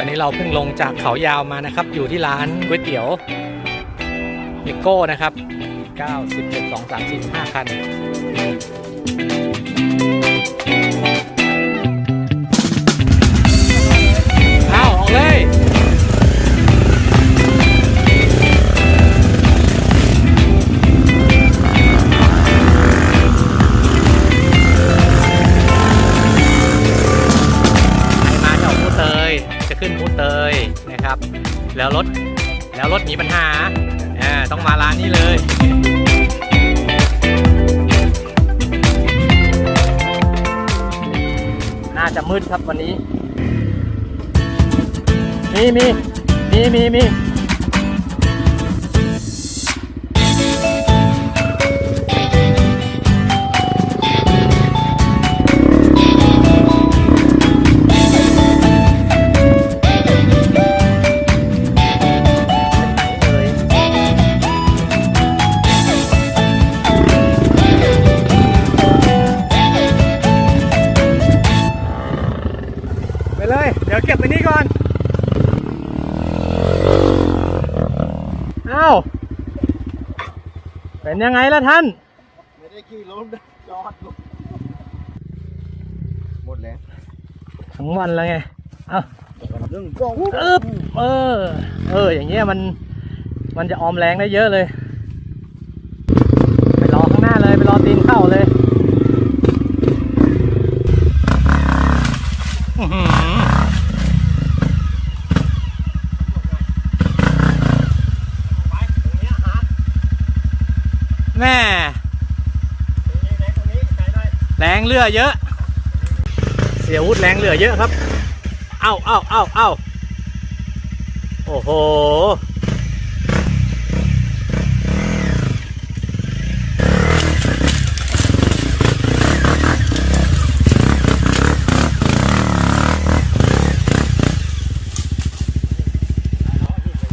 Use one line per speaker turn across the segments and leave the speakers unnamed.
ตอนนี้เราเพิ่งลงจากเขายาวมานะครับ อยู่ที่ร้านก๋วยเตี๋ยวเอโก้นะครับ 9 10 1 2 3 4 5คัน นนี้เลยน่าจะมืดครับวันนี้ มีมีมีมีมี เลย เดี๋ยวเก็บไปนี่ก่อน อ้าว เป็นยังไงล่ะท่าน
ไม่ได้ขี่รถนะจอดรถหมดแล้ว
ทั้งวันแล้วไง เอ้า
เรื่องกล้อง
อึ๊บเออ เออ อย่างเงี้ยมัน มันจะออมแรงได้เยอะเลย ไปรอข้างหน้าเลย ไปรอตีนเข้าเลยอื้อหือ แม่แรงเรือเยอะ เสียวุธแรงเหลือเยอะครับ เอ้าเอ้าเอ้าเอ้าโอ้โห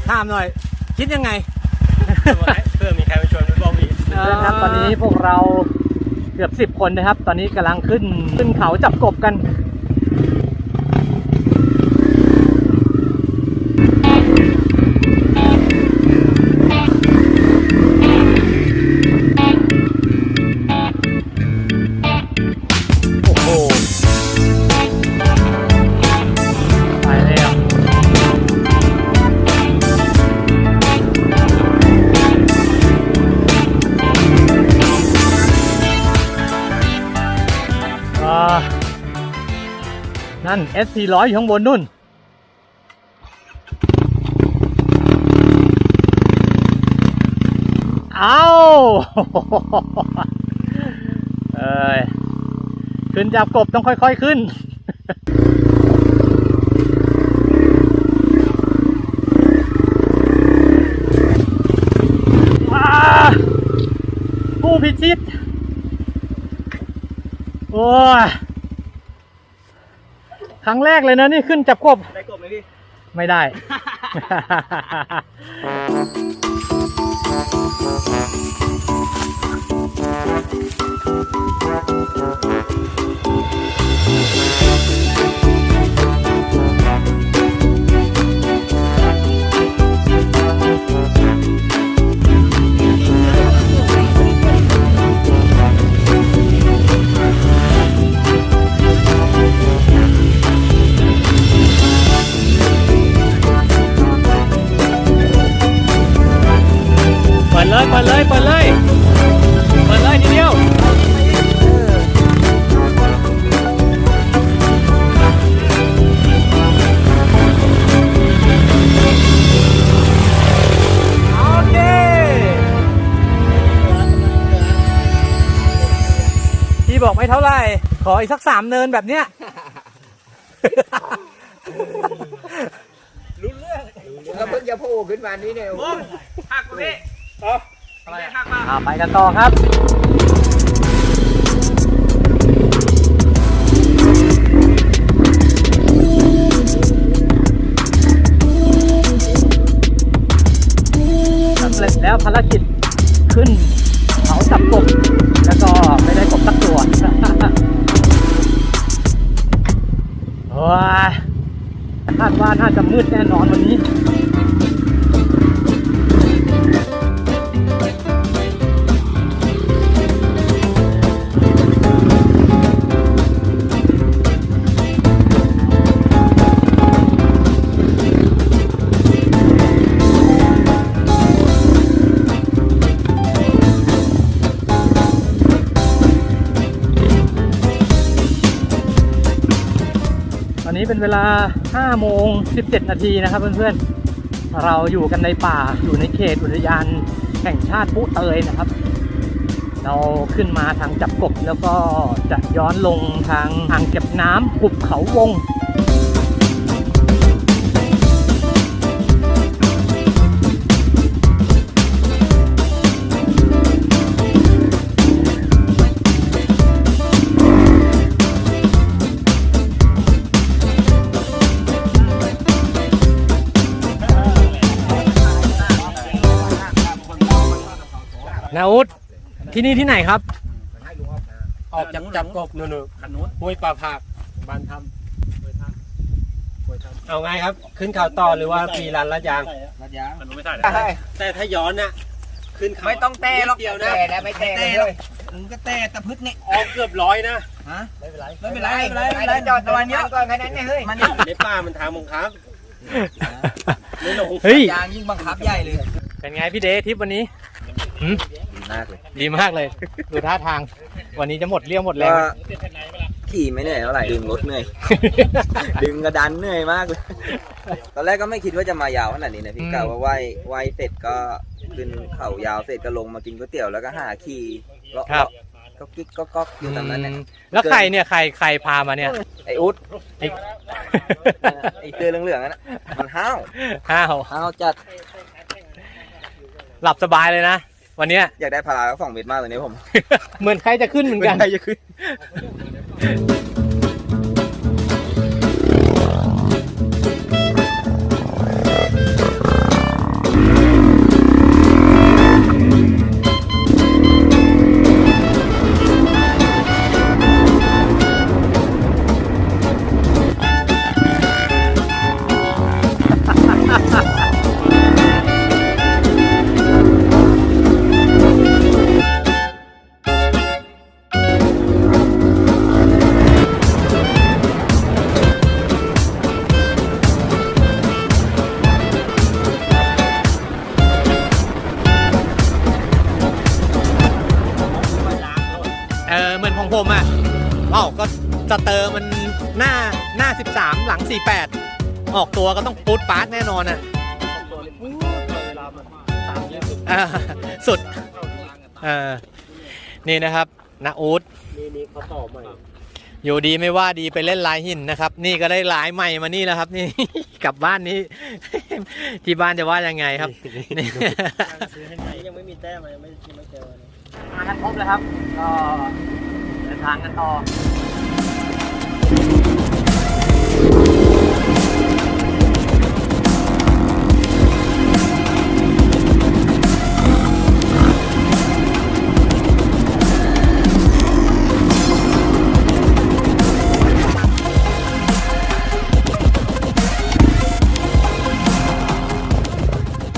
ถามหน่อย คิดยังไง
บอกอีก
เพื่อนครับ ตอนนี้พวกเราเกือบสิบคนนะครับ ตอนนี้กำลังขึ้นขึ้นเขาจับกบกัน นั่น SC ร้อยู่ข้างบนนู่น เอาเอ้ย ขึ้นจับกบต้องค่อยๆขึ้นอ่าผู้พิชิต โอ้ย ครั้งแรกเลยนะนี่ขึ้นจับกบ
ได้กบไหมพี่
ไม่ได้ ขออีกสักสามเนินแบบเนี้ย
แล้วเพิ่งจะโผล่ขึ้นมานี่เนี่ย
หักกูพี่
อะไรอ่าไปกันต่อครับสำเร็จแล้วภารกิจขึ้น เขาจับกบแล้วก็ไม่ได้กบสักตัวโอ้ยคาดว่าน่าจะมืดแน่นอนวันนี้ อนนี้เป็นเวลา 5 โมง 17 นาทีนะครับเพื่อนๆ เราอยู่กันในป่า อยู่ในเขตอุทยานแห่งชาติปุเตยนะครับ เราขึ้นมาทางจับกบแล้วก็จะย้อนลงทางอ่างเก็บน้ำหุบเขาวง นาอุดที่นี่ที่ไหนครับ
ออกจากจับกบนู่นๆขันนู้นห้วยป่าผักบ้านทำเอาไงครับ ขึ้นเขาต่อหรือว่าปีรันละยาง
รัดยาง
มันไม่ใช่แต่ถ้าย้อนน่ะขึ้นเขา
ไม่ต้องแต่หรอก
นิดเดียวนะ
แต่แล้วไม่แต่เลยมึงก็แต่ตะพึดนี่
ออกเกือบร้อยนะ
ฮะ
ไม่เป็นไร
ไม่เป็นไรไม่เป็นไรไม่เป็นไรจอดตะวันเยอะก่อนแค่นั้นเนี่ยเฮ้ยมัน
ในป่ามันทางมงครับไม่ลง
เฮ้ย
ยางยิ่งบังคับใหญ่เลย
เป็นไงพี่เดททริปวันนี้หื ม
มากเลย
ดีมากเลย ดูท่าทาง วันนี้จะหมดเรี่ยวหมดแรง
ว่าขี่ไม่เหนื่อยเท่าไหร่ดึงรถเหนื่อย ดึงกระดันเหนื่อยมากเลยตอนแรกก็ไม่คิดว่าจะมายาวขนาดนี้นะพี่กะว่าว่ายว่ายเสร็จก็ขึ้นเขายาวเสร็จก็ลงมากินก๋วยเตี๋ยวแล้วก็หาขี่เลาะ
ครับ
เลาะก็กิ๊กก็ก๊อกอยู่ตามนั้นเนี่ย
อืมแล้วใครเนี่ยใครใครพามาเนี่ย
ไอ้อุ๊ด
ไอ้
ไอ้เสื้อเหลืองๆนั่นน่ะมันห้าว
ห้าว
ห้าวจัด
หลับสบายเลยนะ วันเนี้ย
อยากได้พาราสองเม็ดมากเลยเนี่ยผม
เหมือนใครจะขึ้นเหมือนกัน
ใครจะขึ้น
ผมอะเอ้าก็สเตอร์มันหน้าหน้า 13 หลัง 48 ออกตัวก็ต้องปูดปาร์ตแน่นอนอะอ่าสุดเออนี่นะครับนาอูด
นี่นี่เขาต่อใหม่
อยู่ดีไม่ว่าดีไปเล่นลายหินนะครับ นี่ก็ได้ลายใหม่มานี่แล้วครับ นี่ กลับบ้านนี้ ที่บ้านจะว่ายังไงครับนี่
ยังไม่มีแต้มยังไม่ไม่เจอ
มากันครบแล้วครับก็เดิน ทางกันต่อ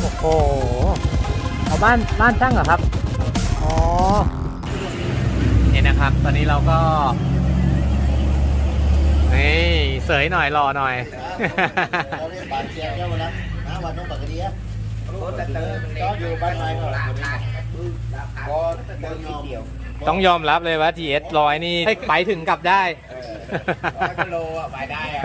โอ้โหเอาบ้านบ้านช่างเหรอครับ นี่นะครับ ตอนนี้เราก็นี่เสยหน่อยรอหน่อย
เราเรียกบานเชียร์แค่วันนั้นนะวันน้องปากกระเดียก็อยู่บ้านไม้ก็หลังก็เดินยอม
ต้องยอมรับเลยว่า GS ร้อยนี่ไปถึงกลับได้
ร้อยกิโลอะไปได้อะ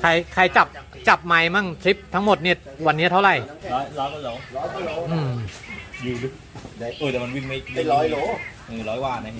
ใครใครจับจับไม้มั่งทริปทั้งหมดเนี่ยวันนี้เท่าไหร่
ร้อยร้อยก็โล
ร้อยกิโล
อืม
ยิวดูได้เออแต่มันวิ่งไม่
ได้ร้อยโล
เออร้อยว่านะ